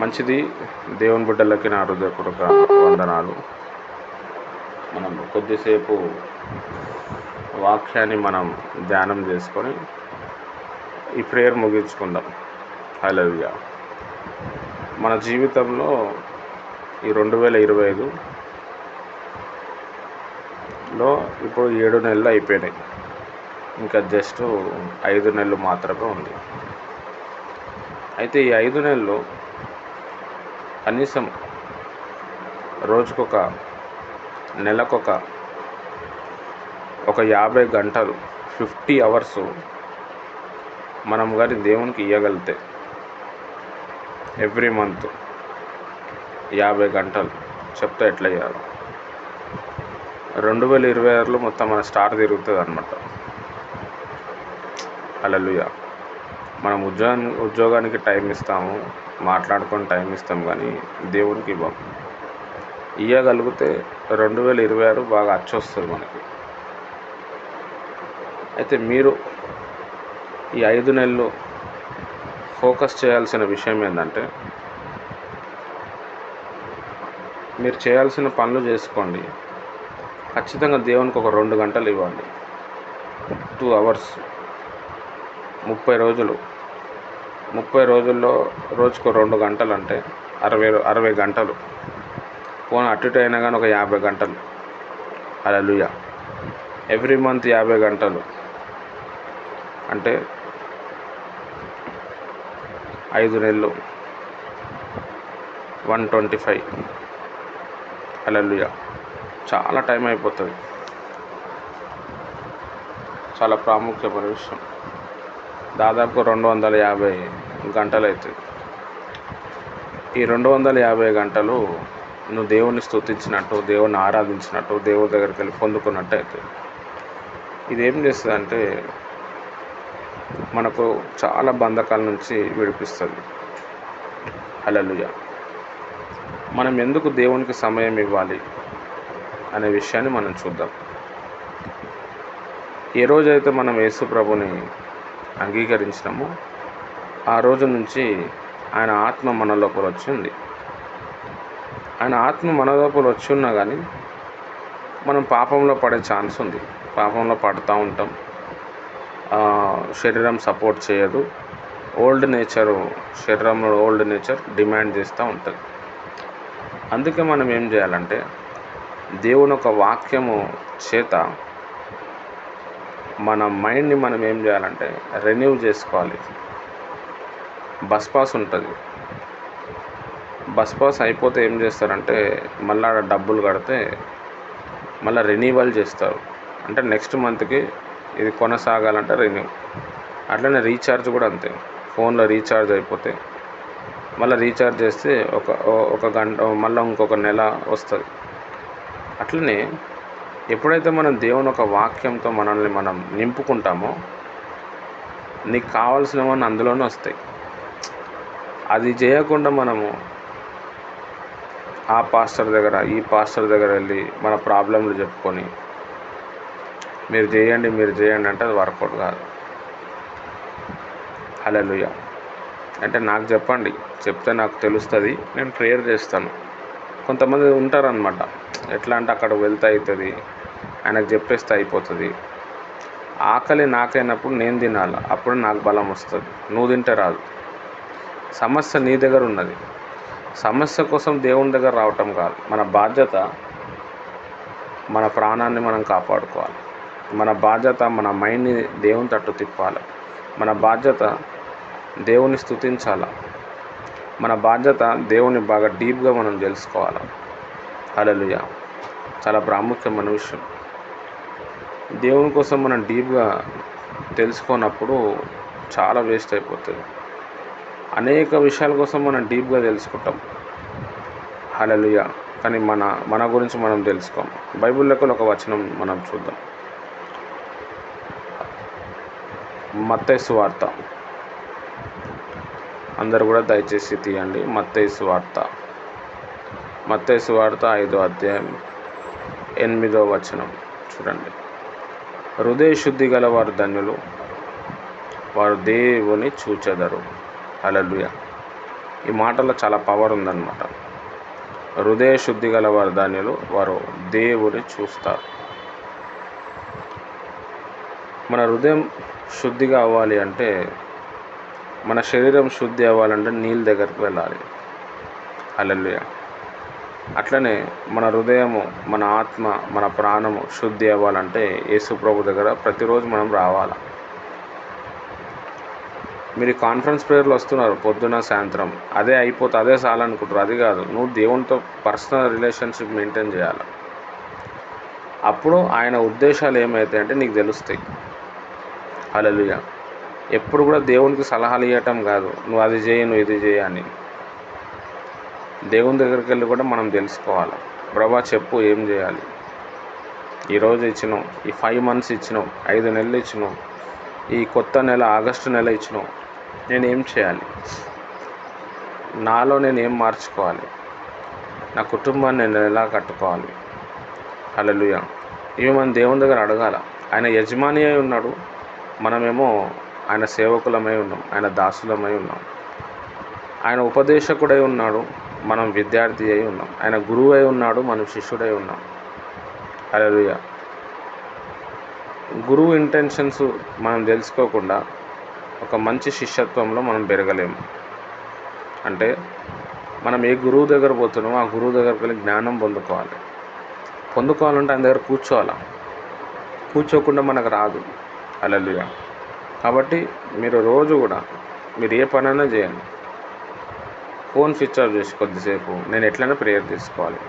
మంచిది. దేవుని బిడ్డలకి నా హృదయపూర్వక వందనాలు. మనం కొద్దిసేపు వాక్యాన్ని మనం ధ్యానం చేసుకొని ఈ ప్రేయర్ ముగించుకుందాం. హలవిగా మన జీవితంలో ఈ రెండు వేల ఇరవై ఐదులో ఇప్పుడు ఏడు నెలలు అయిపోయినాయి. ఇంకా జస్ట్ ఐదు నెలలు మాత్రమే ఉంది. అయితే ఈ ఐదు నెలలు కనీసం రోజుకొక నెలకొక ఒక యాభై గంటలు ఫిఫ్టీ అవర్స్ మనం కానీ దేవునికి ఇవ్వగలిగితే ఎవ్రీ మంత్ యాభై గంటలు చెప్తే ఎట్లా చేయాలి రెండు వేల ఇరవై ఆరులో మొత్తం మన స్టార్ తిరుగుతుంది అనమాట అలలుయ మనం ఉద్యోగం ఉద్యోగానికి టైం ఇస్తాము మాట్లాడుకొని టైం ఇస్తాం కానీ దేవునికి ఇవ్వం. ఇవ్వగలిగితే రెండు వేల ఇరవై ఆరు బాగా అచ్చొస్తుంది మనకి. అయితే మీరు ఈ ఐదు నెలలు ఫోకస్ చేయాల్సిన విషయం ఏంటంటే మీరు చేయాల్సిన పనులు చేసుకోండి. ఖచ్చితంగా దేవునికి ఒక రెండు గంటలు ఇవ్వండి. టూ అవర్స్ ముప్పై రోజులు ముప్పై రోజుల్లో రోజుకు రెండు గంటలు అంటే అరవై అరవై గంటలు. పోనీ అటు ఇటు అయినా కానీ ఒక యాభై గంటలు. అలలుయ. ఎవ్రీ మంత్ యాభై గంటలు. అంటే ఐదు నెలలు. One twenty five. అలలుయ. చాలా టైం అయిపోతుంది. చాలా ప్రాముఖ్యమైన విషయం. దాదాపు రెండు వందల యాభై గంటలు అవుతుంది ఈ రెండు వందల యాభై గంటలు నువ్వు దేవుని స్తుతించినట్టు దేవుని ఆరాధించినట్టు దేవుడి దగ్గరికి వెళ్ళి పొందుకున్నట్టు అవుతుంది ఇది ఏం చేస్తుంది అంటే మనకు చాలా బంధకాల నుంచి విడిపిస్తుంది. అలలుయ మనం ఎందుకు దేవునికి సమయం ఇవ్వాలి అనే విషయాన్ని మనం చూద్దాం. ఏ రోజైతే మనం యేసు ప్రభుని అంగీకరించినామో. ఆ రోజు నుంచి ఆయన ఆత్మ మన లోపల వచ్చింది. ఆయన ఆత్మ మన లోపల వచ్చి ఉన్నా కానీ మనం పాపంలో పడే ఛాన్స్ ఉంది. పాపంలో పడుతూ ఉంటాం. శరీరం సపోర్ట్ చేయదు. ఓల్డ్ నేచరు శరీరంలో ఓల్డ్ నేచర్ డిమాండ్ చేస్తూ ఉంటుంది. అందుకే మనం ఏం చేయాలంటే దేవుని ఒక వాక్యము చేత మన మైండ్ని మనం ఏం చేయాలంటే రెన్యూ చేసుకోవాలి. బస్ పాస్ ఉంటుంది. బస్ పాస్ అయిపోతే ఏం చేస్తారంటే మళ్ళీ ఆడ డబ్బులు కడితే మళ్ళీ రెన్యూవల్ చేస్తారు. అంటే నెక్స్ట్ మంత్కి ఇది కొనసాగాలంటే రెన్యూ అట్లనే రీఛార్జ్ కూడా అంతే. ఫోన్లో రీఛార్జ్ అయిపోతే మళ్ళీ రీఛార్జ్ చేస్తే ఒక ఒక గంట మళ్ళీ ఇంకొక నెల వస్తుంది. అట్లనే ఎప్పుడైతే మనం దేవుని ఒక వాక్యంతో మనల్ని మనం నింపుకుంటామో నీకు కావాల్సినవన్నీ అందులోనే వస్తాయి. అది చేయకుండా మనము ఆ పాస్టర్ దగ్గర ఈ పాస్టర్ దగ్గర వెళ్ళి మన ప్రాబ్లంలు చెప్పుకొని మీరు చేయండి మీరు చేయండి అంటే అది వర్కౌట్ కాదు. హలోయ అంటే నాకు చెప్పండి చెప్తే నాకు తెలుస్తుంది నేను ప్రేయర్ చేస్తాను. కొంతమంది ఉంటారనమాట ఎట్లా అంటే అక్కడ వెళ్తే అవుతుంది ఆయనకు చెప్పేస్తే అయిపోతుంది. ఆకలి నాకైనప్పుడు నేను తినాలి అప్పుడు నాకు బలం వస్తుంది. నువ్వు తింటే రాదు. సమస్య నీ దగ్గర ఉన్నది. సమస్య కోసం దేవుని దగ్గర రావటం కాదు. మన బాధ్యత మన ప్రాణాన్ని మనం కాపాడుకోవాలి. మన బాధ్యత మన మైండ్ని దేవుని తట్టు తిప్పాలి. మన బాధ్యత దేవుని స్తుతించాలి మన బాధ్యత దేవుని బాగా డీప్గా మనం తెలుసుకోవాలి. అలలుయ చాలా ప్రాముఖ్యమైన విషయం. దేవుని కోసం మనం డీప్గా తెలుసుకున్నప్పుడు చాలా వేస్ట్ అయిపోతుంది. అనేక విషయాల కోసం మనం డీప్గా తెలుసుకుంటాం. హలలుయ కానీ మన మన గురించి మనం తెలుసుకోం. బైబిల్ లెక్కలు ఒక వచనం మనం చూద్దాం. మత్తైసు వార్త. అందరు కూడా దయచేసి తీయండి. మత్తైసు వార్త. మత్తైసు వార్త ఐదో అధ్యాయం ఎనిమిదో వచనం. చూడండి. హృదయ శుద్ధి ధన్యులు. వారు దేవుని చూచెదరు. అలలుయ ఈ మాటలో చాలా పవర్ ఉందన్నమాట. హృదయ శుద్ధి గల వారు వారు దేవుని చూస్తారు. మన హృదయం శుద్ధిగా అవ్వాలి అంటే మన శరీరం శుద్ధి అవ్వాలంటే నీళ్ళ దగ్గరికి వెళ్ళాలి. అలలుయ అట్లనే మన హృదయము మన ఆత్మ మన ప్రాణము శుద్ధి అవ్వాలంటే యేసుప్రభు దగ్గర ప్రతిరోజు మనం రావాలి? మీరు కాన్ఫరెన్స్ ప్రేయర్లు వస్తున్నారు పొద్దున సాయంత్రం. అదే అయిపోతే అదే చాలనుకుంటారు అది కాదు. నువ్వు దేవునితో పర్సనల్ రిలేషన్షిప్ మెయింటైన్ చేయాలి? అప్పుడు ఆయన ఉద్దేశాలు ఏమవుతాయి అంటే నీకు తెలుస్తాయి. అలలుయ ఎప్పుడు కూడా దేవునికి సలహాలు ఇవ్వటం కాదు. నువ్వు అది చేయి నువ్వు ఇది చేయని అని. దేవుని దగ్గరికి వెళ్ళి కూడా మనం తెలుసుకోవాలి. ప్రభా చెప్పు ఏం చేయాలి? ఈరోజు ఇచ్చినావు ఈ ఫైవ్ మంత్స్ ఇచ్చినావు ఐదు నెలలు ఇచ్చినావు ఈ కొత్త నెల ఆగస్టు నెల ఇచ్చినావు నేను ఏం చేయాలి? నాలో నేను ఏం మార్చుకోవాలి? నా కుటుంబాన్ని నేను ఎలా కట్టుకోవాలి? అలలుయ ఇవి మనం దేవుని దగ్గర అడగాల. ఆయన యజమాని అయి ఉన్నాడు. మనమేమో ఆయన సేవకులమై ఉన్నాం. ఆయన దాసులమై ఉన్నాం. ఆయన ఉపదేశకుడై ఉన్నాడు. మనం విద్యార్థి అయి ఉన్నాం. ఆయన గురువు అయి ఉన్నాడు మనం శిష్యుడై ఉన్నాం. అలలుయ గురువు ఇంటెన్షన్స్ మనం తెలుసుకోకుండా ఒక మంచి శిష్యత్వంలో మనం పెరగలేము. అంటే మనం ఏ గురువు దగ్గర పోతున్నామో ఆ గురువు దగ్గరకు వెళ్ళి జ్ఞానం పొందుకోవాలి. పొందుకోవాలంటే ఆయన దగ్గర కూర్చోవాలి? కూర్చోకుండా మనకు రాదు. అలలుగా కాబట్టి మీరు రోజు కూడా మీరు ఏ పనైనా చేయండి. ఫోన్ స్విచ్ ఆఫ్ చేసి కొద్దిసేపు నేను ఎట్లయినా ప్రేయర్ తీసుకోవాలి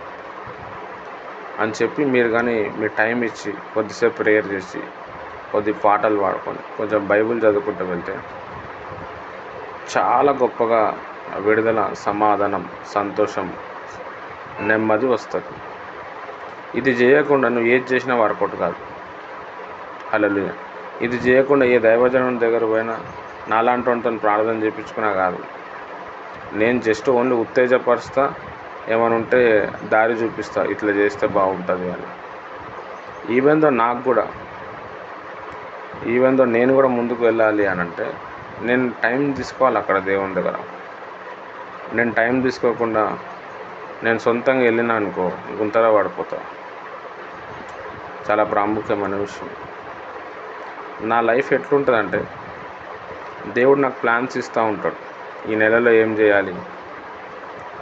అని చెప్పి మీరు కానీ మీ టైం ఇచ్చి కొద్దిసేపు ప్రేయర్ చేసి కొద్ది పాటలు పాడుకొని కొంచెం బైబిల్ చదువుకుంటూ వెళ్తే చాలా గొప్పగా విడుదల సమాధానం సంతోషం నెమ్మది వస్తుంది. ఇది చేయకుండా నువ్వు ఏది చేసినా వర్కౌట్ కాదు. అలలు ఇది చేయకుండా ఏ దైవజనం దగ్గర పోయినా నాలాంటి ప్రార్థన చేయించుకున్నా కాదు. నేను జస్ట్ ఓన్లీ ఉత్తేజపరుస్తా ఏమైనా ఉంటే దారి చూపిస్తా ఇట్లా చేస్తే బాగుంటుంది అని. ఈవెన్ దో నాకు కూడా ఈవెన్ దో నేను కూడా ముందుకు వెళ్ళాలి అని అంటే నేను టైం తీసుకోవాలి అక్కడ దేవుని దగ్గర. నేను టైం తీసుకోకుండా నేను సొంతంగా వెళ్ళినా అనుకో గుంతలో పడిపోతా. చాలా ప్రాముఖ్యమైన విషయం. నా లైఫ్ ఎట్లుంటుందంటే దేవుడు నాకు ప్లాన్స్ ఇస్తూ ఉంటాడు. ఈ నెలలో ఏం చేయాలి?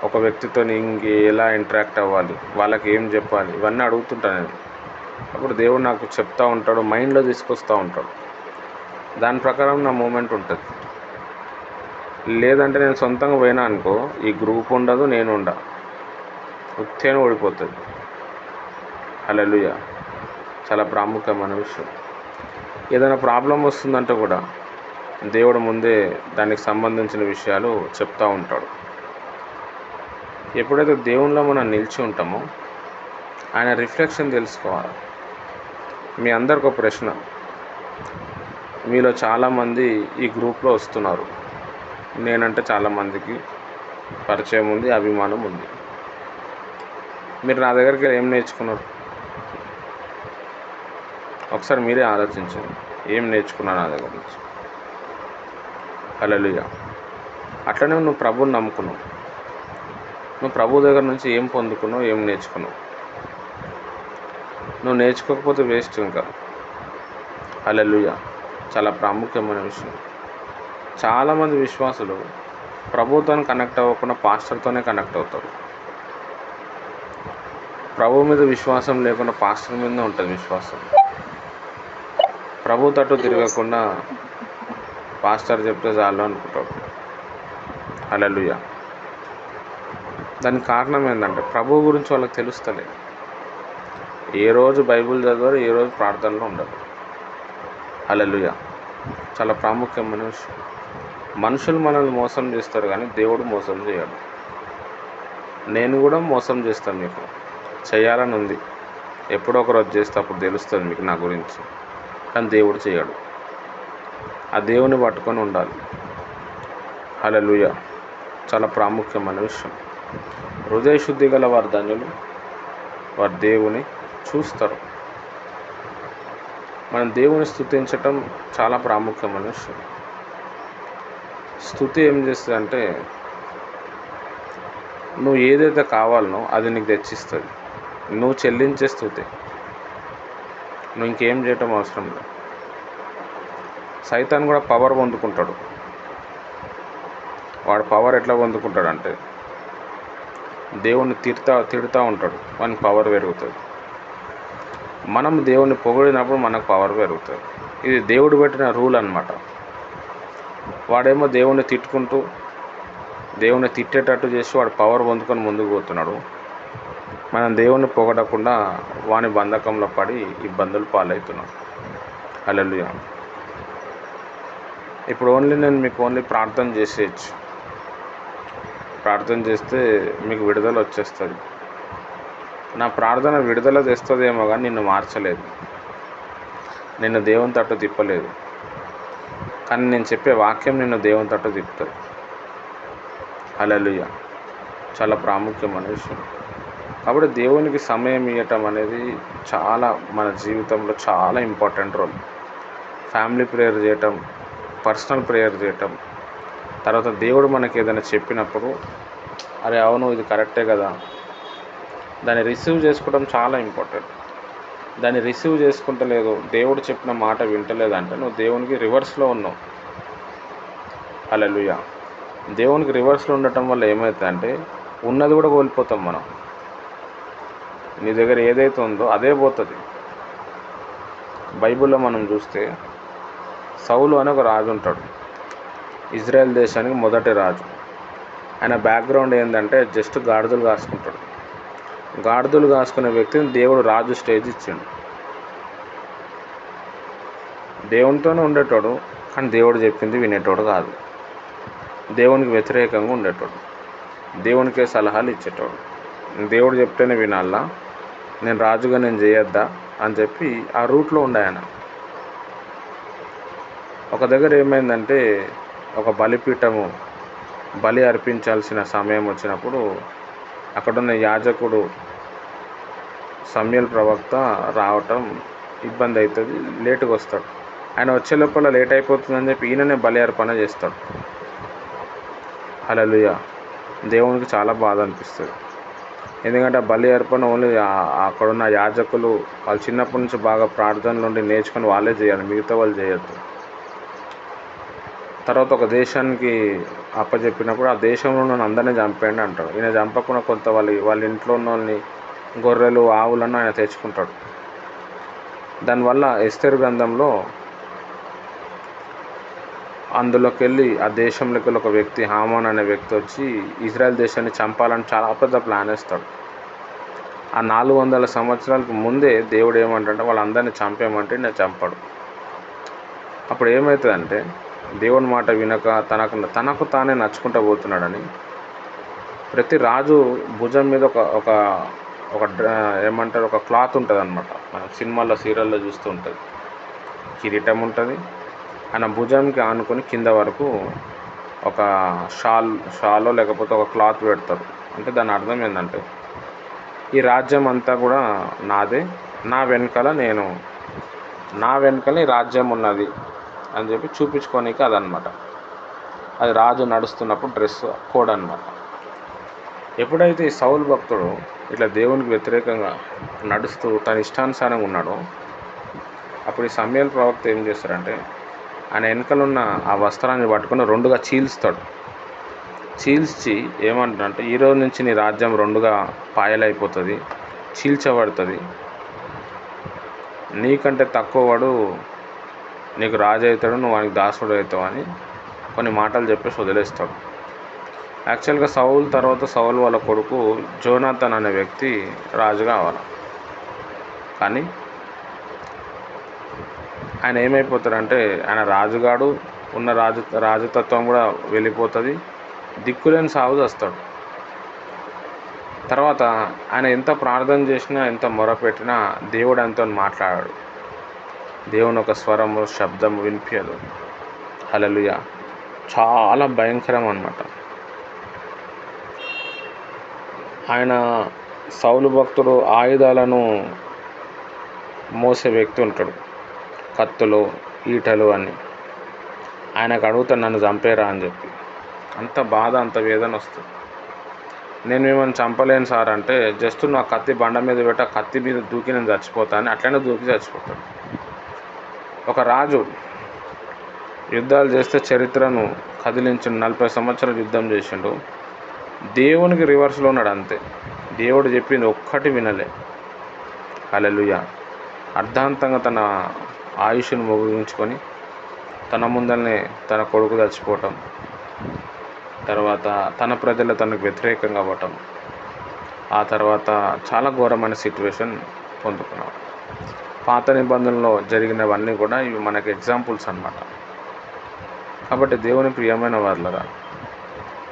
ఒక వ్యక్తితో ఇంక ఎలా ఇంటరాక్ట్ అవ్వాలి? వాళ్ళకి ఏం చెప్పాలి? ఇవన్నీ అడుగుతుంటాను నేను. అప్పుడు దేవుడు నాకు చెప్తూ ఉంటాడు మైండ్లో తీసుకొస్తూ ఉంటాడు. దాని ప్రకారం నా మూమెంట్ ఉంటుంది. లేదంటే నేను సొంతంగా పోయినా అనుకో ఈ గ్రూప్ ఉండదు నేను ఉండ. ఉత్తేనే ఓడిపోతుంది. అలలుయ చాలా ప్రాముఖ్యమైన విషయం. ఏదైనా ప్రాబ్లం వస్తుందంటే కూడా దేవుడు ముందే దానికి సంబంధించిన విషయాలు చెప్తూ ఉంటాడు. ఎప్పుడైతే దేవునిలో మనం నిలిచి ఉంటామో ఆయన రిఫ్లెక్షన్ తెలుసుకోవాలి. మీ అందరికి ఒక ప్రశ్న. మీలో చాలామంది ఈ గ్రూప్లో వస్తున్నారు. నేనంటే చాలామందికి పరిచయం ఉంది అభిమానం ఉంది. మీరు నా దగ్గరికి ఏం నేర్చుకున్నారు? ఒకసారి మీరే ఆలోచించండి. ఏం నేర్చుకున్నారు నా దగ్గర నుంచి? అలలుయ అట్లనే నువ్వు ప్రభుని నమ్ముకున్నావు. నువ్వు ప్రభు దగ్గర నుంచి ఏం పొందుకున్నావు ఏం నేర్చుకున్నావు? నువ్వు నేర్చుకోకపోతే వేస్ట్ ఇంకా. అలలుయ చాలా ప్రాముఖ్యమైన విషయం. చాలామంది విశ్వాసులు ప్రభుతో కనెక్ట్ అవ్వకుండా పాస్టర్తోనే కనెక్ట్ అవుతారు. ప్రభు మీద విశ్వాసం లేకుండా పాస్టర్ మీద ఉంటుంది విశ్వాసం. ప్రభు తట్టు తిరగకుండా పాస్టర్ చెప్తే చాలు అనుకుంటాడు అలలుయ దానికి కారణం ఏంటంటే ప్రభు గురించి వాళ్ళకి తెలుస్తలేదు. ఏ రోజు బైబిల్ చదవరు ఏ రోజు ప్రార్థనలో ఉండరు. అలలుయ చాలా ప్రాముఖ్యమైన విషయం. మనుషులు మనల్ని మోసం చేస్తారు కానీ దేవుడు మోసం చేయడు. నేను కూడా మోసం చేస్తాను మీకు. చేయాలని ఉంది. ఎప్పుడో ఒకరోజు చేస్తే అప్పుడు తెలుస్తుంది మీకు నా గురించి. కానీ దేవుడు చేయడు. ఆ దేవుని పట్టుకొని ఉండాలి. హలలుయ చాలా ప్రాముఖ్యమైన విషయం. హృదయ శుద్ధి గల వారి ధన్యులు వారి దేవుని చూస్తారు. మనం దేవుని స్థుతించటం చాలా ప్రాముఖ్యమైన విషయం. స్థుతి ఏం చేస్తుంది అంటే నువ్వు ఏదైతే కావాలనో అది నీకు తెచ్చిస్తుంది. నువ్వు చెల్లించే స్థుతి నువ్వు ఇంకేం చేయటం అవసరం లేదు. సైతాన్ కూడా పవర్ పొందుకుంటాడు. వాడు పవర్ ఎట్లా పొందుకుంటాడంటే దేవుణ్ణి తిడతా తిడుతూ ఉంటాడు. వానికి పవర్ పెరుగుతుంది. మనం దేవుణ్ణి పొగిడినప్పుడు మనకు పవర్ పెరుగుతుంది. ఇది దేవుడు పెట్టిన రూల్ అనమాట వాడేమో దేవుణ్ణి తిట్టుకుంటూ దేవుణ్ణి తిట్టేటట్టు చేసి వాడు పవర్ పొందుకొని ముందుకు పోతున్నాడు. మనం దేవుణ్ణి పొగడకుండా వాని బంధకంలో పడి ఇబ్బందులు పాలవుతున్నాం. హల్లెలూయా ఇప్పుడు ఓన్లీ నేను మీకు ఓన్లీ ప్రార్థన చేసేయచ్చు. ప్రార్థన చేస్తే మీకు విడుదల వచ్చేస్తుంది. నా ప్రార్థన విడుదల తెస్తుందేమో కానీ నిన్ను మార్చలేదు. నిన్ను దేవుని తట్టు తిప్పలేదు. కానీ నేను చెప్పే వాక్యం నిన్ను దేవుని తట్టు తిప్పుతుంది. అలలుయ చాలా ప్రాముఖ్యమైన విషయం. కాబట్టి దేవునికి సమయం ఇవ్వటం అనేది చాలా మన జీవితంలో చాలా ఇంపార్టెంట్ రోల్. ఫ్యామిలీ ప్రేయర్ చేయటం పర్సనల్ ప్రేయర్ చేయటం. తర్వాత దేవుడు మనకి ఏదైనా చెప్పినప్పుడు అరే అవును ఇది కరెక్టే కదా. దాన్ని రిసీవ్ చేసుకోవడం చాలా ఇంపార్టెంట్. దాన్ని రిసీవ్ చేసుకుంటలేదు దేవుడు చెప్పిన మాట వింటలేదంటే నువ్వు దేవునికి రివర్స్లో ఉన్నావు. అలలుయ దేవునికి రివర్స్లో ఉండటం వల్ల ఏమవుతుందంటే ఉన్నది కూడా కోల్పోతాం మనం. నీ దగ్గర ఏదైతే ఉందో అదే పోతుంది. బైబిల్లో మనం చూస్తే సౌలు అని ఒక రాజు ఉంటాడు. ఇజ్రాయెల్ దేశానికి మొదటి రాజు. ఆయన బ్యాక్గ్రౌండ్ ఏంటంటే జస్ట్ గాడిదలు కాసుకుంటాడు. గాడిదలు కాసుకునే వ్యక్తిని దేవుడు రాజు స్టేజ్ ఇచ్చాడు. దేవునితోనే ఉండేటోడు కానీ దేవుడు చెప్పింది వినేటోడు కాదు. దేవునికి వ్యతిరేకంగా ఉండేటోడు. దేవునికే సలహాలు ఇచ్చేటోడు. దేవుడు చెప్తేనే వినాలా? నేను రాజుగా నేను చేయొద్దా? అని చెప్పి ఆ రూట్లో ఉండే ఆయన. ఒక దగ్గర ఏమైందంటే ఒక బలిపీఠము బలి అర్పించాల్సిన సమయం వచ్చినప్పుడు అక్కడున్న యాజకుడు సమయల్ ప్రవక్త రావటం ఇబ్బంది అవుతుంది లేటుగా వస్తాడు ఆయన వచ్చే లోపల లేట్ అయిపోతుందని చెప్పి ఈయననే బలి అర్పణ చేస్తాడు. అలలుయ దేవునికి చాలా బాధ అనిపిస్తుంది ఎందుకంటే ఆ బలి అర్పణ ఓన్లీ అక్కడున్న యాజకులు వాళ్ళు చిన్నప్పటి నుంచి బాగా ప్రార్థనలు ఉండి నేర్చుకొని వాళ్ళే చేయాలి మిగతా వాళ్ళు చేయొద్దు. తర్వాత ఒక దేశానికి అప్పచెప్పినప్పుడు ఆ దేశంలో ఉన్న అందరినీ చంపేయండి అంటాడు. ఈయన చంపకుండా కొంత వాళ్ళ వాళ్ళ ఇంట్లో ఉన్న వాళ్ళని గొర్రెలు ఆవులను ఆయన తెచ్చుకుంటాడు. దానివల్ల ఎస్తేరు గ్రంథంలో అందులోకి వెళ్ళి ఆ దేశంలోకి వెళ్ళి ఒక వ్యక్తి హామాన్ అనే వ్యక్తి వచ్చి ఇజ్రాయెల్ దేశాన్ని చంపాలని చాలా పెద్ద ప్లాన్ వేస్తాడు. ఆ నాలుగు వందల సంవత్సరాలకు ముందే దేవుడు ఏమంటే వాళ్ళందరినీ చంపేయమంటే నేను చంపాడు. అప్పుడు ఏమవుతుందంటే దేవుని మాట వినక తనకు తనకు తానే నచ్చుకుంటూ పోతున్నాడని. ప్రతి రాజు భుజం మీద ఒక ఒక ఒక డ్ర- ఏమంటారు? ఒక క్లాత్ ఉంటుంది అనమాట మనం సినిమాల్లో సీరియల్లో చూస్తూ ఉంటుంది. కిరీటం ఉంటుంది. ఆయన భుజంకి ఆనుకొని కింద వరకు ఒక షాల్ షాలో లేకపోతే ఒక క్లాత్ పెడతారు. అంటే దాని అర్థం ఏంటంటే ఈ రాజ్యం అంతా కూడా నాదే. నా వెనకాల నేను నా వెనకనే ఈ రాజ్యం ఉన్నది. అని చెప్పి చూపించుకోనీకి అదనమాట. అది రాజు నడుస్తున్నప్పుడు డ్రెస్ కోడ్ అనమాట ఎప్పుడైతే ఈ సౌలు భక్తుడు ఇట్లా దేవునికి వ్యతిరేకంగా నడుస్తూ తన ఇష్టానుసారంగా ఉన్నాడో అప్పుడు ఈ సమయాల ప్రవక్త ఏం చేస్తారంటే ఆయన వెనకాల ఉన్న ఆ వస్త్రాన్ని పట్టుకొని రెండుగా చీల్స్తాడు. చీల్చి ఏమంటాడంటే ఈ రోజు నుంచి నీ రాజ్యం రెండుగా పాయలైపోతుంది చీల్చబడుతుంది. నీకంటే తక్కువ వాడు నీకు రాజు అవుతాడు నువ్వు వానికి దాసుడు అవుతావు అని కొన్ని మాటలు చెప్పేసి వదిలేస్తాడు. యాక్చువల్గా సౌల్ తర్వాత సౌల్ వాళ్ళ కొడుకు జోనాథన్ అనే వ్యక్తి రాజు కావాలి కానీ ఆయన ఏమైపోతాడంటే ఆయన రాజుగాడు ఉన్న రాజు రాజతత్వం కూడా వెళ్ళిపోతుంది దిక్కులేని సాగు వస్తాడు తర్వాత ఆయన ఎంత ప్రార్థన చేసినా ఎంత మొరపెట్టినా దేవుడు ఆయనతో మాట్లాడాడు. దేవుని ఒక స్వరము శబ్దం వినిపించదు హలలుయ చాలా భయంకరం అన్నమాట ఆయన సౌలు భక్తుడు ఆయుధాలను మోసే వ్యక్తి ఉంటాడు. కత్తులు ఈటలు అని ఆయనకు అడుగుతాను నన్ను చంపేరా అని చెప్పి. అంత బాధ అంత వేదన వస్తుంది. నేను మిమ్మల్ని చంపలేను సార్ అంటే జస్ట్ నా కత్తి బండ మీద పెట్టి ఆ కత్తి మీద దూకి నేను చచ్చిపోతాను అట్లనే దూకి చచ్చిపోతాడు. ఒక రాజు యుద్ధాలు చేస్తే చరిత్రను కదిలించిన నలభై సంవత్సరాలు యుద్ధం చేసిండు. దేవునికి రివర్స్లో ఉన్నాడు అంతే. దేవుడు చెప్పింది ఒక్కటి వినలే. అలెలుయ అర్ధాంతంగా తన ఆయుష్ను ముగించుకొని తన ముందరనే తన కొడుకు చచ్చిపోవటం తర్వాత తన ప్రజలు తనకు వ్యతిరేకంగా అవ్వటం ఆ తర్వాత చాలా ఘోరమైన సిచ్యువేషన్ పొందుకున్నాడు. పాత నిబంధనలో జరిగినవన్నీ కూడా ఇవి మనకి ఎగ్జాంపుల్స్ అన్నమాట. కాబట్టి దేవుని ప్రియమైన వాళ్ళరా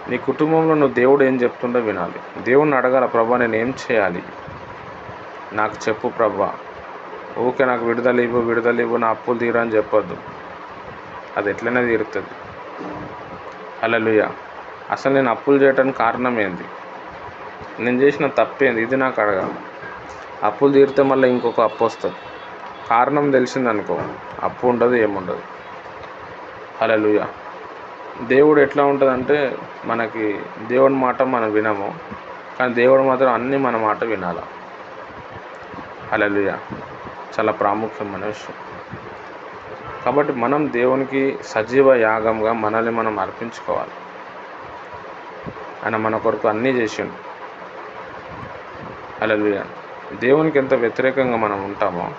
నీ కుటుంబంలో నువ్వు దేవుడు ఏం చెప్తుండో వినాలి. దేవుణ్ణి అడగాల ప్రభా నేను ఏం చేయాలి? నాకు చెప్పు ప్రభా. ఓకే నాకు విడుదల ఇవ్వు విడుదల ఇవ్వు నా అప్పులు తీరా అని చెప్పొద్దు. అది ఎట్లనే తీరుతుంది. అలలుయ అసలు నేను అప్పులు చేయడానికి కారణం ఏంది? నేను చేసిన తప్పేంది? ఇది నాకు అడగాలి. అప్పులు తీరితే మళ్ళీ ఇంకొక అప్పు వస్తుంది. కారణం తెలిసిందనుకో అప్పు ఉండదు ఏముండదు హల్లెలూయ. దేవుడు ఎట్లా ఉంటుందంటే మనకి దేవుడి మాట మనం వినము కానీ దేవుడు మాత్రం అన్నీ మన మాట వినాల? హల్లెలూయ. చాలా ప్రాముఖ్యమైన విషయం. కాబట్టి మనం దేవునికి సజీవ యాగంగా మనల్ని మనం అర్పించుకోవాలి. ఆయన మన కొరకు అన్నీ చేసిండు. హల్లెలూయ. దేవునికి ఎంత వ్యతిరేకంగా మనం ఉంటామో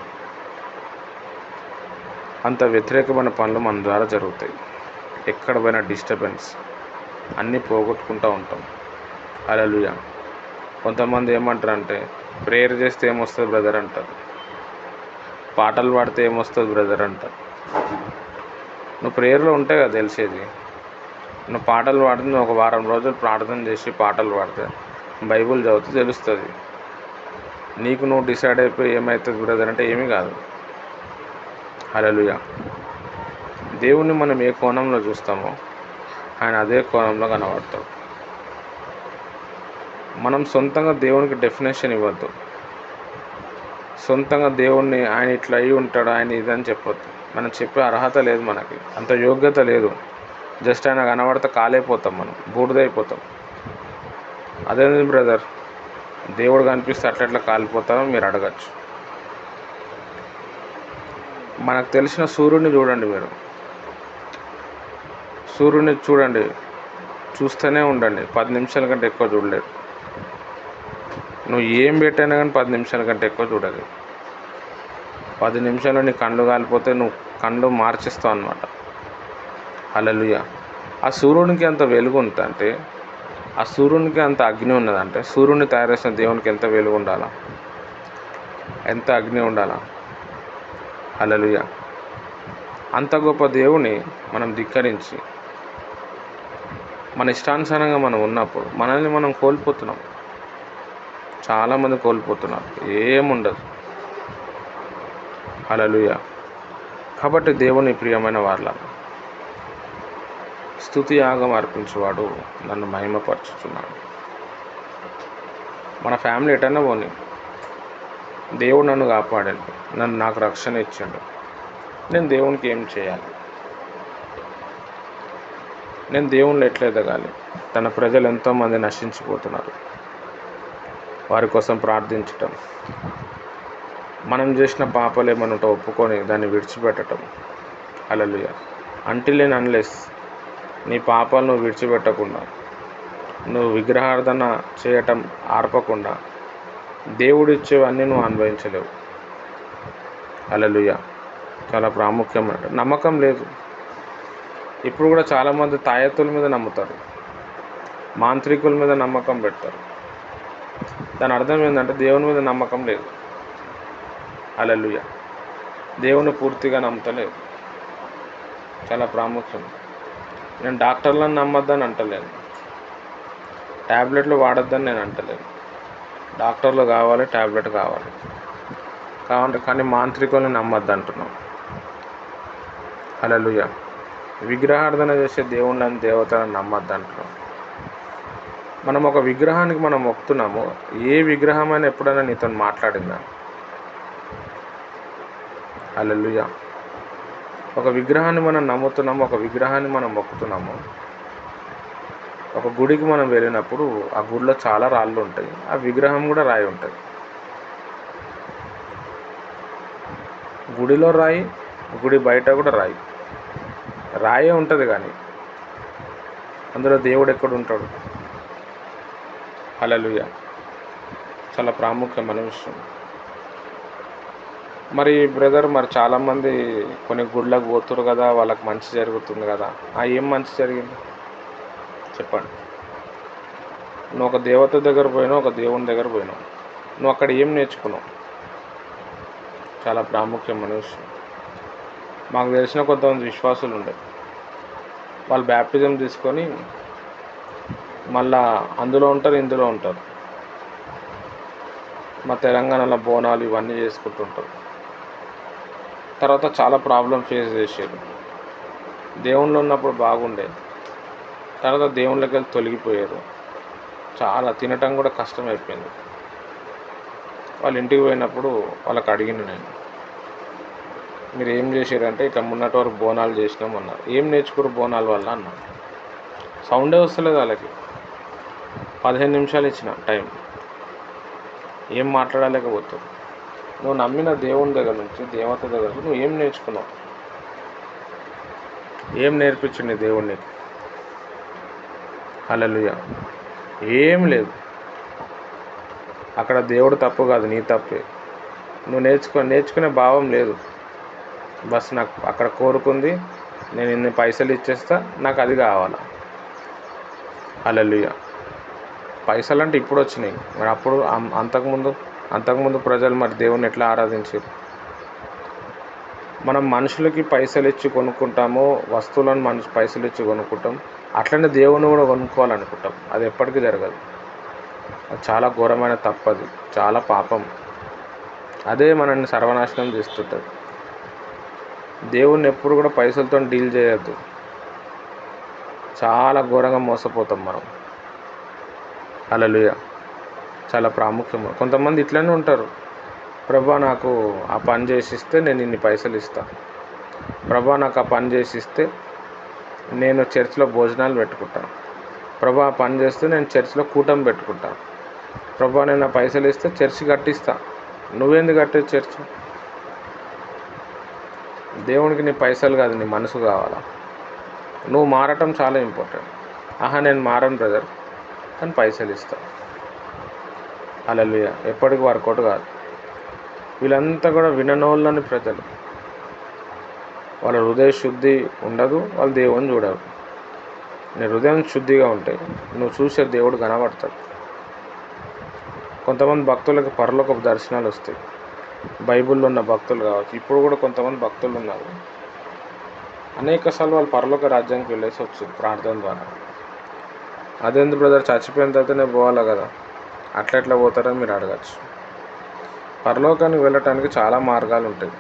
అంత వ్యతిరేకమైన పనులు మన ద్వారా జరుగుతాయి. ఎక్కడ పోయినా డిస్టర్బెన్స్. అన్నీ పోగొట్టుకుంటూ ఉంటాం. హల్లెలూయ కొంతమంది ఏమంటారు అంటే ప్రేయర్ చేస్తే ఏమొస్తుంది బ్రదర్ అంటారు. పాటలు పాడితే ఏమొస్తుంది బ్రదర్ అంటారు. నువ్వు ప్రేయర్లో ఉంటే కదా తెలిసేది. నువ్వు పాటలు పాడితే నువ్వు ఒక వారం రోజులు ప్రార్థన చేసి పాటలు పాడితే బైబుల్ చదివితే తెలుస్తుంది. నీకు నువ్వు డిసైడ్ అయిపోయి ఏమవుతుంది బ్రదర్ అంటే ఏమీ కాదు. హలలుయ దేవుణ్ణి మనం ఏ కోణంలో చూస్తామో ఆయన అదే కోణంలో కనబడతాడు. మనం సొంతంగా దేవునికి డెఫినేషన్ ఇవ్వద్దు. సొంతంగా దేవుణ్ణి ఆయన ఇట్లా అయి ఉంటాడు ఆయన ఇదని చెప్పొద్దు. మనం చెప్పే అర్హత లేదు మనకి అంత యోగ్యత లేదు. జస్ట్ ఆయన కనబడితే కాలేపోతాం మనం బూడిదైపోతాం. అదేంది బ్రదర్? దేవుడు కనిపిస్తే అట్లా ఎట్లా కాలిపోతామో మీరు అడగచ్చు. మనకు తెలిసిన సూర్యుడిని చూడండి మీరు. సూర్యుడిని చూడండి. చూస్తూనే ఉండండి. పది నిమిషాల కంటే ఎక్కువ చూడలేదు. నువ్వు ఏం పెట్టైనా కానీ పది నిమిషాల కంటే ఎక్కువ చూడదు పది నిమిషాలు నీ కళ్ళు కాలిపోతే నువ్వు కళ్ళు మార్చేస్తావు అనమాట అలలుయ ఆ సూర్యునికి అంత వెలుగు ఉందంటే ఆ సూర్యునికి అంత అగ్ని ఉన్నదంటే సూర్యుని తయారు చేసిన దేవునికి ఎంత వెలుగు ఉండాలా? ఎంత అగ్ని ఉండాలా? అలలుయ అంత గొప్ప దేవుని మనం ధిక్కరించి మన ఇష్టానుసారంగా మనం ఉన్నప్పుడు మనల్ని మనం కోల్పోతున్నాం. చాలామంది కోల్పోతున్నారు. ఏముండదు. అలలుయ కాబట్టి దేవుని ప్రియమైన వాళ్ళ స్థుతి యాగం అర్పించేవాడు నన్ను మహిమపరుచుతున్నాడు మన ఫ్యామిలీ ఎటైనా పోనీ దేవుడు నన్ను కాపాడాడు. నన్ను నాకు రక్షణ ఇచ్చాడు. నేను దేవునికి ఏం చేయాలి? నేను దేవుళ్ళు ఎట్లా ఎదగాలి? తన ప్రజలు ఎంతోమంది నశించిపోతున్నారు. వారి కోసం ప్రార్థించటం. మనం చేసిన పాపాలు ఏమైనా ఒప్పుకొని దాన్ని విడిచిపెట్టడం అలలుయ అంటిలేని అన్లెస్ నీ పాపాలను విడిచిపెట్టకుండా నువ్వు విగ్రహార్థన చేయటం ఆర్పకుండా దేవుడు ఇచ్చేవన్నీ నువ్వు అనుభవించలేవు. అలలుయ చాలా ప్రాముఖ్యమైన నమ్మకం లేదు. ఇప్పుడు కూడా చాలామంది తాయత్తుల మీద నమ్ముతారు. మాంత్రికుల మీద నమ్మకం పెడతారు. దాని అర్థం ఏంటంటే దేవుని మీద నమ్మకం లేదు. అలలుయ దేవుని పూర్తిగా నమ్మతలేదు. చాలా ప్రాముఖ్యం. నేను డాక్టర్లను నమ్మొద్దని అంటలేను. ట్యాబ్లెట్లు వాడొద్దని నేను అంటలేను. డాక్టర్లు కావాలి ట్యాబ్లెట్ కావాలి. కావాలి కానీ మాంత్రికుల్ని నమ్మద్దు అంటున్నాం. అలలుయ విగ్రహార్థన చేసే దేవుళ్ళని దేవతలను నమ్మద్దు అంటున్నాం. మనం ఒక విగ్రహానికి మనం మొక్కుతున్నాము ఏ విగ్రహమైనా ఎప్పుడైనా నీతో మాట్లాడిందా? అలలుయ ఒక విగ్రహాన్ని మనం నమ్ముతున్నాము ఒక విగ్రహాన్ని మనం మొక్కుతున్నాము ఒక గుడికి మనం వెళ్ళినప్పుడు ఆ గుడిలో చాలా రాళ్ళు ఉంటాయి. ఆ విగ్రహం కూడా రాయి ఉంటుంది. గుడిలో రాయి గుడి బయట కూడా రాయి. రాయే ఉంటుంది కానీ. అందులో దేవుడు ఎక్కడ ఉంటాడు? అలలుయ చాలా ప్రాముఖ్యమైన విషయం. మరి బ్రదర్ మరి చాలామంది కొన్ని గుళ్ళకు పోతురు కదా వాళ్ళకి మంచి జరుగుతుంది కదా. ఆ ఏం మంచి జరిగింది? చెప్పండి. నువ్వు ఒక దేవత దగ్గర పోయినావు ఒక దేవుని దగ్గర పోయినావు. నువ్వు అక్కడ ఏం నేర్చుకున్నావు? చాలా ప్రాముఖ్యమైన విషయం. మాకు తెలిసిన కొంతమంది విశ్వాసులు ఉండే. వాళ్ళు బ్యాప్టిజం తీసుకొని మళ్ళా అందులో ఉంటారు ఇందులో ఉంటారు. మా తెలంగాణలో బోనాలు ఇవన్నీ చేసుకుంటుంటారు. తర్వాత చాలా ప్రాబ్లం ఫేస్ చేసారు దేవుళ్ళు ఉన్నప్పుడు బాగుండేది. తర్వాత దేవుళ్ళకి వెళ్ళి తొలగిపోయారు. చాలా తినటం కూడా కష్టం అయిపోయింది వాళ్ళ ఇంటికి పోయినప్పుడు వాళ్ళకి అడిగిన నేను మీరు ఏం చేశారంటే ఇట్లా మొన్నటి వరకు బోనాలు చేసినామన్నారు ఏం నేర్చుకోరు బోనాల వల్ల? అన్నారు సౌండే వస్తలేదు వాళ్ళకి. పదిహేను నిమిషాలు ఇచ్చిన టైం. ఏం మాట్లాడలేకపోతావు నువ్వు నమ్మిన దేవుని దగ్గర నుంచి దేవత దగ్గర నుంచి నువ్వు ఏం నేర్చుకున్నావు? ఏం నేర్పించింది దేవుడు అలలుయ ఏం లేదు. అక్కడ దేవుడు తప్పు కాదు నీ తప్పే. నువ్వు నేర్చుకో నేర్చుకునే భావం లేదు. బస్ నాకు అక్కడ కోరుకుంది నేను ఇన్ని పైసలు ఇచ్చేస్తా నాకు అది కావాలా? అలలుయ పైసలు అంటే ఇప్పుడు వచ్చినాయి. మరి అప్పుడు అం- అంతకుముందు అంతకుముందు ప్రజలు మరి దేవుని ఎట్లా ఆరాధించారు? మనం మనుషులకి పైసలు ఇచ్చి కొనుక్కుంటాము వస్తువులను మనిషి పైసలు ఇచ్చి కొనుక్కుంటాం. అట్లనే దేవుని కూడా కొనుక్కోవాలనుకుంటాం. అది ఎప్పటికీ జరగదు. అది చాలా ఘోరమైన తప్పది. చాలా పాపం. అదే మనల్ని సర్వనాశనం చేస్తుంటుంది. దేవుణ్ణి ఎప్పుడు కూడా పైసలతో డీల్ చేయొద్దు. చాలా ఘోరంగా మోసపోతాం మనం. అలలుయ చాలా ప్రాముఖ్యం. కొంతమంది ఇట్లనే ఉంటారు. ప్రభా నాకు ఆ పని చేసిస్తే నేను ఇన్ని పైసలు ఇస్తాను ప్రభా నాకు ఆ పని చేసిస్తే నేను చర్చిలో భోజనాలు పెట్టుకుంటాను. ప్రభా పని చేస్తే నేను చర్చిలో కూటమి పెట్టుకుంటాను. ప్రభా నేను ఆ పైసలు ఇస్తే చర్చి కట్టిస్తా. నువ్వేంది కట్టే చర్చ్? దేవునికి నీ పైసలు కాదు నీ మనసు కావాలా? నువ్వు మారటం చాలా ఇంపార్టెంట్ ఆహా నేను మారను బ్రదర్ కానీ పైసలు ఇస్తా. అలలుయ ఎప్పటికి వర్కౌట్ కాదు. వీళ్ళంతా కూడా విననోళ్ళని ప్రజలు. వాళ్ళ హృదయ శుద్ధి ఉండదు వాళ్ళు దేవుని చూడరు. నీ హృదయం శుద్ధిగా ఉంటే నువ్వు చూసే దేవుడు కనబడతాడు. కొంతమంది భక్తులకు పరలోక దర్శనాలు వస్తాయి. బైబిల్లో ఉన్న భక్తులు కావచ్చు ఇప్పుడు కూడా కొంతమంది భక్తులు ఉన్నారు. అనేక సార్లు వాళ్ళు పరలోక రాజ్యానికి వెళ్ళేసి వచ్చారు ప్రార్థన ద్వారా. అదేంది బ్రదర్ చచ్చిపోయిన తర్వాతనే పోవాలా కదా? అట్లా ఎట్లా పోతారని మీరు అడగచ్చు. పరలోకానికి వెళ్ళటానికి చాలా మార్గాలు ఉంటాయి.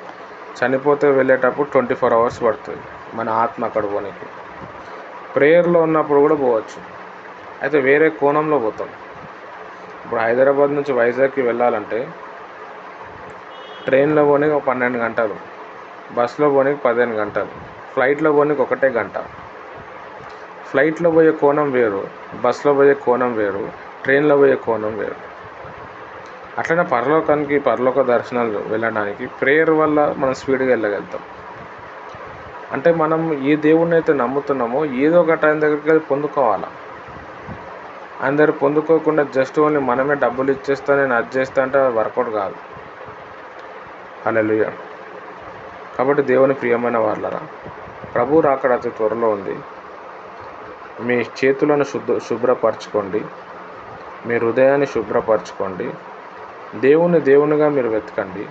చనిపోతే వెళ్ళేటప్పుడు ట్వంటీ ఫోర్ అవర్స్ పడుతుంది మన ఆత్మ అక్కడ పోనీకి. ప్రేయర్లో ఉన్నప్పుడు కూడా పోవచ్చు. అయితే వేరే కోణంలో పోతాం. ఇప్పుడు హైదరాబాద్ నుంచి వైజాగ్కి వెళ్ళాలంటే ట్రైన్లో పోనీకి ఒక పన్నెండు గంటలు బస్సులో పోనీకి పదిహేను గంటలు ఫ్లైట్లో పోనీకి ఒకటే గంట. ఫ్లైట్లో పోయే కోణం వేరు బస్సులో పోయే కోణం వేరు ట్రైన్లో పోయే కోణం వేరు. అట్లనే పరలోకానికి పరలోక దర్శనాలు వెళ్ళడానికి ప్రేయర్ వల్ల మనం స్పీడ్గా వెళ్ళగలుగుతాం. అంటే మనం ఏ దేవుణ్ణి అయితే నమ్ముతున్నామో ఏదో ఒక టైం దగ్గరికి అది పొందుకోవాలా? ఆయన దగ్గర పొందుకోకుండా జస్ట్ ఓన్లీ మనమే డబ్బులు ఇచ్చేస్తా నేను అది చేస్తా అంటే అది వర్కౌట్ కాదు. హల్లెలూయా కాబట్టి దేవుని ప్రియమైన వాళ్ళరా ప్రభు రాకడ అతి త్వరలో ఉంది. మీ చేతులను శుద్ధ శుభ్రపరచుకోండి. మీ హృదయాన్ని శుభ్రపరచుకోండి. దేవుని దేవునిగా మీరు వెతకండి.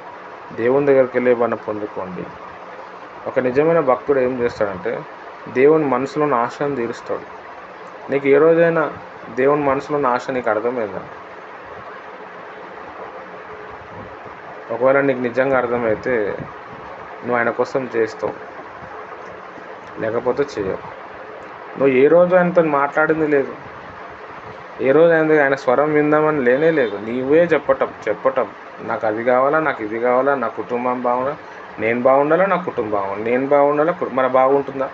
దేవుని దగ్గరికి వెళ్ళి మనం పొందుకోండి. ఒక నిజమైన భక్తుడు ఏం చేస్తాడంటే దేవుని మనసులో ఉన్న ఆశను తీరుస్తాడు. నీకు ఏ రోజైనా దేవుని మనసులో ఉన్న ఆశ నీకు అర్థమైందా? ఒకవేళ నీకు నిజంగా అర్థమైతే నువ్వు ఆయన కోసం చేస్తావు. లేకపోతే చేయవు. నువ్వు ఏ రోజు ఆయనతో మాట్లాడింది లేదు. ఏ రోజు అయింది ఆయన స్వరం విందామని లేనే లేదు. నీవే చెప్పటం చెప్పటం. నాకు అది కావాలా నాకు ఇది కావాలా నా కుటుంబం బాగుండాలి నేను బాగుండాలా నా కుటుంబం బాగుండాలి నేను బాగుండాలా మన బాగుంటుందా?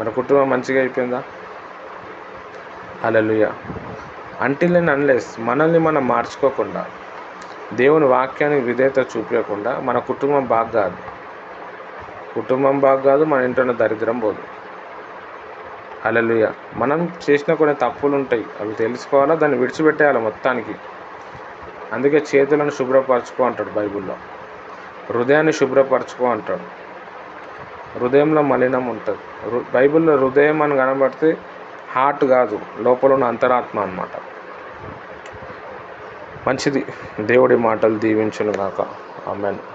మన కుటుంబం మంచిగా అయిపోయిందా? అలలుయ అంటిల్ అండ్ అన్లెస్ మనల్ని మనం మార్చుకోకుండా దేవుని వాక్యానికి విధేయత చూపించకుండా మన కుటుంబం బాగా కాదు. కుటుంబం బాగా కాదు మన ఇంట్లో దరిద్రం పోదు. అలలుయ మనం చేసిన కొన్ని తప్పులు ఉంటాయి అవి తెలుసుకోవాలా? దాన్ని విడిచిపెట్టేయాలి మొత్తానికి? అందుకే చేతులను శుభ్రపరచుకో అంటాడు బైబిల్లో. హృదయాన్ని శుభ్రపరచుకో అంటాడు. హృదయంలో మలినం ఉంటుంది. బైబిల్లో హృదయం అని కనబడితే హార్ట్ కాదు లోపల ఉన్న అంతరాత్మ అన్నమాట. మంచిది. దేవుడి మాటలు దీవించును గాక ఆమెను.